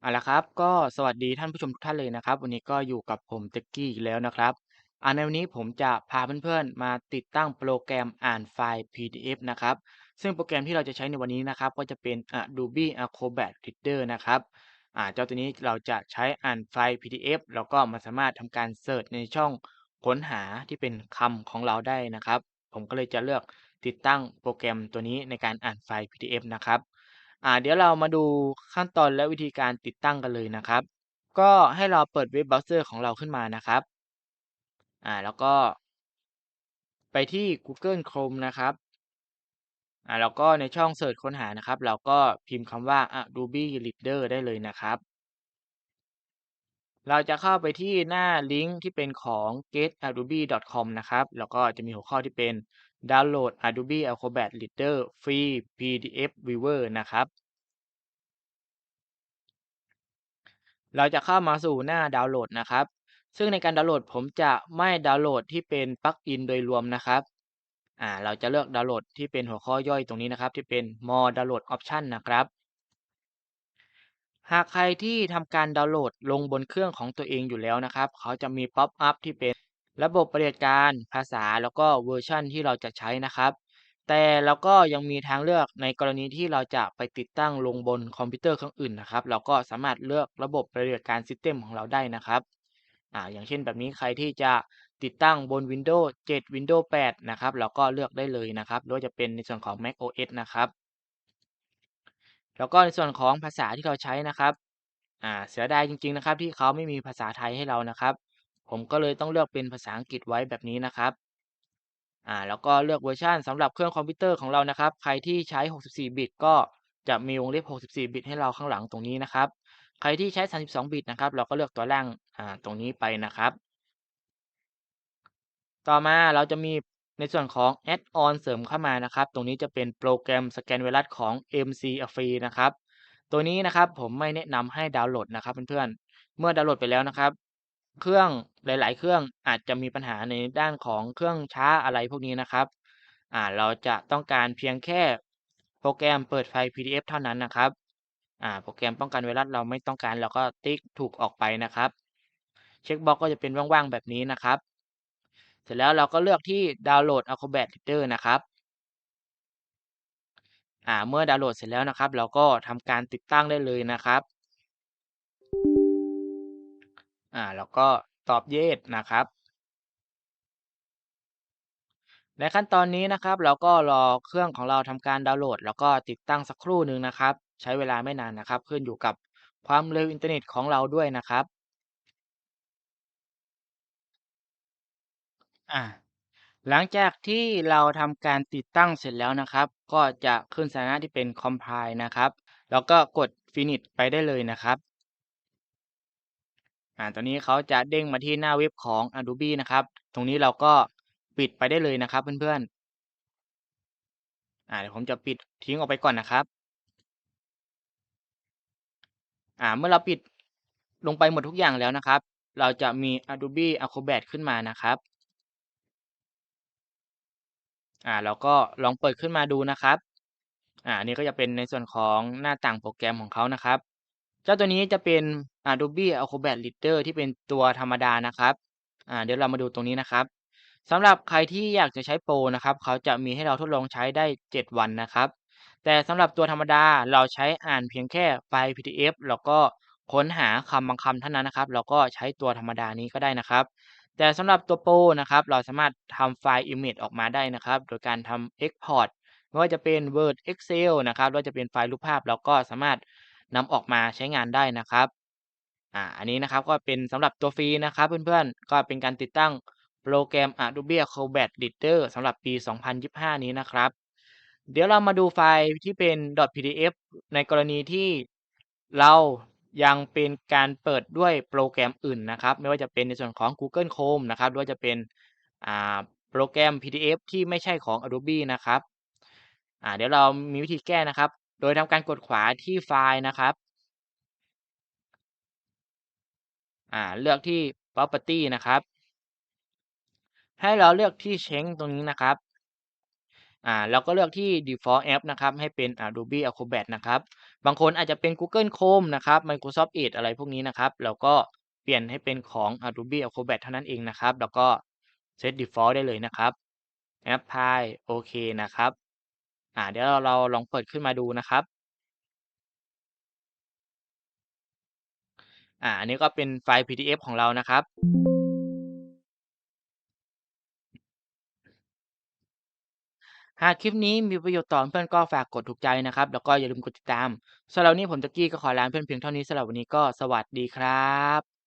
เอาละครับ ก็สวัสดีท่านผู้ชมทุกท่านเลยนะครับ วันนี้ก็อยู่กับผมเต็กกี้อีกแล้วนะครับอ่าในวันนี้ผมจะพาเพื่อนๆ มาติดตั้งโปรแกรมอ่านไฟล์ PDF นะครับ ซึ่งโปรแกรมที่เราจะใช้ในวันนี้นะครับ ก็จะเป็น Adobe Acrobat Reader นะครับอ่าเจ้าตัวนี้เราจะใช้อ่านไฟล์ PDF แล้วก็มันสามารถทำการเสิร์ชในช่องค้นหาที่เป็นคำของเราได้นะครับ ผมก็เลยจะเลือกติดตั้งโปรแกรมตัวนี้ในการอ่านไฟล์ PDF นะครับ อ่าเดี๋ยวเรามาดูขั้นตอนและวิธีการติดตั้งกันเลยนะครับ ก็ให้เราเปิดเว็บเบราว์เซอร์ของเราขึ้นมานะครับอ่าแล้วก็ ไปที่ Google Chrome นะครับอ่าแล้วก็ในช่องเสิร์ชค้นหานะครับ เราก็พิมพ์คำว่า Adobe Reader ได้เลยนะครับ เราจะเข้าไปที่หน้าลิงก์ที่เป็นของ getadobe.com นะครับ แล้วก็จะมีหัวข้อที่เป็น ดาวน์โหลด Adobe Acrobat Reader Free PDF Viewer นะครับ เราจะเข้ามาสู่หน้าดาวน์โหลดนะครับ ซึ่งในการดาวน์โหลดผมจะไม่ดาวน์โหลดที่เป็นปลั๊กอินโดยรวมนะครับอ่าเราจะเลือกดาวน์โหลดที่เป็นหัวข้อย่อยตรงนี้นะครับ ที่เป็น more download option นะครับ หากใครที่ทำการดาวน์โหลดลงบนเครื่องของตัวเองอยู่แล้วนะครับ เขาจะมีป๊อปอัพที่เป็น ระบบปฏิบัติการภาษาแล้วก็เวอร์ชันที่เราจะใช้นะครับ แต่เราก็ยังมีทางเลือกในกรณีที่เราจะไปติดตั้งลงบนคอมพิวเตอร์เครื่องอื่นนะครับ เราก็สามารถเลือกระบบปฏิบัติการซิสเต็มของเราได้นะครับอ่าอย่างเช่นแบบนี้ใครที่จะติดตั้งบน Windows 7 Windows 8 นะครับ เราก็เลือกได้เลยนะครับหรือจะเป็นในส่วนของ Mac OS นะครับ แล้วก็ในส่วนของภาษาที่เราใช้นะครับอ่าเสียดายจริง ๆ นะครับ ที่เขาไม่มีภาษาไทยให้เรานะครับ ผมก็เลยต้องเลือกเป็นภาษาอังกฤษไว้แบบนี้นะครับอ่าแล้วก็เลือกเวอร์ชันสำหรับเครื่องคอมพิวเตอร์ของเรานะครับ ใครที่ใช้ 64 บิตก็จะมีวงเล็บ 64 บิตให้เราข้างหลังตรงนี้นะครับ ใครที่ใช้ 32 บิตนะครับ เราก็เลือกตัวล่างอ่าตรงนี้ไปนะครับ ต่อมาเราจะมีในส่วนของ Add-on เสริมเข้ามานะครับ ตรงนี้จะเป็นโปรแกรมสแกนไวรัสของ MC Free นะครับ ตัวนี้นะครับผมไม่แนะนำให้ดาวน์โหลดนะครับเพื่อนๆเมื่อดาวน์โหลดไปแล้วนะครับ เครื่องหลาย ๆ เครื่องอาจจะมีปัญหาในด้านของเครื่องช้า อะไรพวกนี้นะครับ อ่า เราจะต้องการเพียงแค่โปรแกรมเปิดไฟล์ PDF เท่านั้นนะครับ อ่า โปรแกรมป้องกันไวรัสเราไม่ต้องการเราก็ติ๊กถูกออกไปนะครับ เช็คบ็อกก็จะเป็นว่าง ๆ แบบนี้นะครับ เสร็จแล้วเราก็เลือกที่ดาวน์โหลด Acrobat Reader นะครับ อ่า เมื่อดาวน์โหลดเสร็จแล้วนะครับ เราก็ทำการติดตั้งได้เลยนะครับ อ่า แล้วก็ตอบ Yes นะครับ ในขั้นตอนนี้นะครับ เราก็รอเครื่องของเราทำการดาวน์โหลด แล้วก็ติดตั้งสักครู่หนึ่งนะครับ ใช้เวลาไม่นานนะครับ ขึ้นอยู่กับความเร็วอินเทอร์เน็ตของเราด้วยนะครับ อ่า หลังจากที่เราทำการติดตั้งเสร็จแล้วนะครับ ก็จะขึ้นสถานะที่เป็น Compile นะครับ แล้วก็กด Finish ไปได้เลยนะครับ อ่าตอนนี้เขาจะเด้งมาที่หน้าเว็บของ Adobe นะครับ ตรงนี้เราก็ปิดไปได้เลยนะครับเพื่อนๆ อ่า เดี๋ยวผมจะปิดทิ้งออกไปก่อนนะครับ อ่า เมื่อเราปิดลงไปหมดทุกอย่างแล้วนะครับ เราจะมี Adobe Acrobat ขึ้นมานะครับ อ่า เราก็ลองเปิดขึ้นมาดูนะครับ อ่านนี้ก็จะเป็นในส่วนของหน้าต่างโปรแกรมของเขานะครับ เจ้าตัวนี้จะเป็น Adobe Acrobat Reader ที่เป็นตัวธรรมดานะครับอ่าเดี๋ยวเรามาดูตรงนี้นะครับสำหรับใครที่อยากจะใช้โปรนะครับ เขาจะมีให้เราทดลองใช้ได้ 7 วันนะครับ แต่สำหรับตัวธรรมดาเราใช้อ่านเพียงแค่ไฟล์ PDF แล้วก็ค้นหาคำบางคำเท่านั้นนะครับเราก็ใช้ตัวธรรมดานี้ก็ได้นะครับ แต่สำหรับตัวโปรนะครับ เราสามารถทำไฟล์ Image ออกมาได้นะครับ โดยการทำ Export ไม่ว่าจะเป็น Word Excel นะครับว่าจะเป็นไฟล์รูปภาพ เราก็สามารถ นำออกมาใช้งานได้นะครับอ่าอันนี้นะครับก็เป็นสำหรับตัวฟรีนะครับเพื่อนๆ ก็เป็นการติดตั้งโปรแกรม Adobe Acrobat Reader สำหรับปี 2025 นี้นะครับ เดี๋ยวเรามาดูไฟล์ที่เป็น .pdf ในกรณีที่เรายังเป็นการเปิดด้วยโปรแกรมอื่นนะครับ ไม่ว่าจะเป็นในส่วนของ Google Chrome นะครับหรือว่าจะเป็นอ่าโปรแกรม PDF ที่ไม่ใช่ของ Adobe นะครับอ่าเดี๋ยวเรามีวิธีแก้นะครับ โดยทำการกดขวาที่ไฟล์นะครับอ่าเลือกที่ property นะครับ ให้เราเลือกที่ change ตรงนี้นะครับอ่าเราก็เลือกที่ Default App นะครับ ให้เป็น Adobe Acrobat นะครับ บางคนอาจจะเป็น Google Chrome นะครับ Microsoft Edge อะไรพวกนี้นะครับ เราก็เปลี่ยนให้เป็นของ Adobe Acrobat เท่านั้นเองนะครับ แล้วก็เซต Default ได้เลยนะครับ Apply โอเคนะครับ อ่าเดี๋ยวเราเราลองเปิดขึ้นมาดูนะครับอ่าอันนี้ก็เป็นไฟล์ PDF ของเรานะครับหากคลิปนี้มีประโยชน์ต่อเพื่อนก็ฝากกดถูกใจนะครับ แล้วก็อย่าลืมกดติดตามสำหรับวันนี้ผม Jackie ก็ขอลาเพื่อนเพียงเท่านี้สำหรับวันนี้ก็สวัสดีครับ